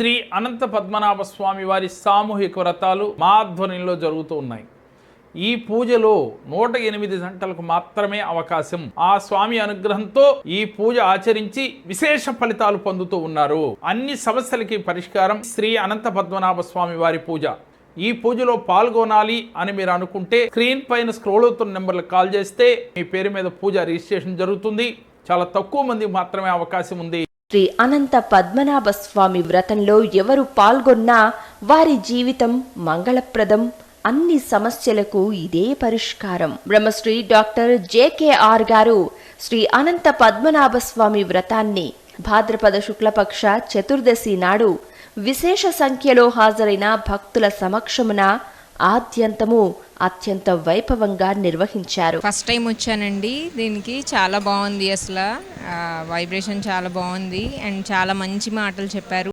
శ్రీ అనంత పద్మనాభ స్వామి వారి సామూహిక వ్రతాలు మా ఆధ్వర్యంలో జరుగుతూ ఉన్నాయి. ఈ పూజలో నూట ఎనిమిది గంటలకు మాత్రమే అవకాశం. ఆ స్వామి అనుగ్రహంతో ఈ పూజ ఆచరించి విశేష ఫలితాలు పొందుతూ ఉన్నారు. అన్ని సమస్యలకి పరిష్కారం శ్రీ అనంత పద్మనాభ స్వామి వారి పూజ. ఈ పూజలో పాల్గొనాలి అని మీరు అనుకుంటే స్క్రీన్ పైన స్క్రోల్ అవుతున్న నెంబర్లకు కాల్ చేస్తే మీ పేరు మీద పూజ రిజిస్ట్రేషన్ జరుగుతుంది. చాలా తక్కువ మందికి మాత్రమే అవకాశం ఉంది. శ్రీ అనంత పద్మనాభ స్వామి వ్రతంలో ఎవరు పాల్గొన్నా వారి జీవితం మంగళప్రదం. అన్ని సమస్యలకు ఇదే పరిష్కారం. బ్రహ్మశ్రీ డాక్టర్ జేకేఆర్ గారు శ్రీ అనంత పద్మనాభ స్వామి వ్రతాన్ని భాద్రపద శుక్లపక్ష చతుర్దశి నాడు విశేష సంఖ్యలో హాజరైన భక్తుల సమక్షమున ఆద్యంతము అత్యంత వైభవంగా నిర్వహించారు. ఫస్ట్ టైం వచ్చానండి. దీనికి చాలా బాగుంది అసలు. వైబ్రేషన్ చాలా బాగుంది. అండ్ చాలా మంచి మాటలు చెప్పారు.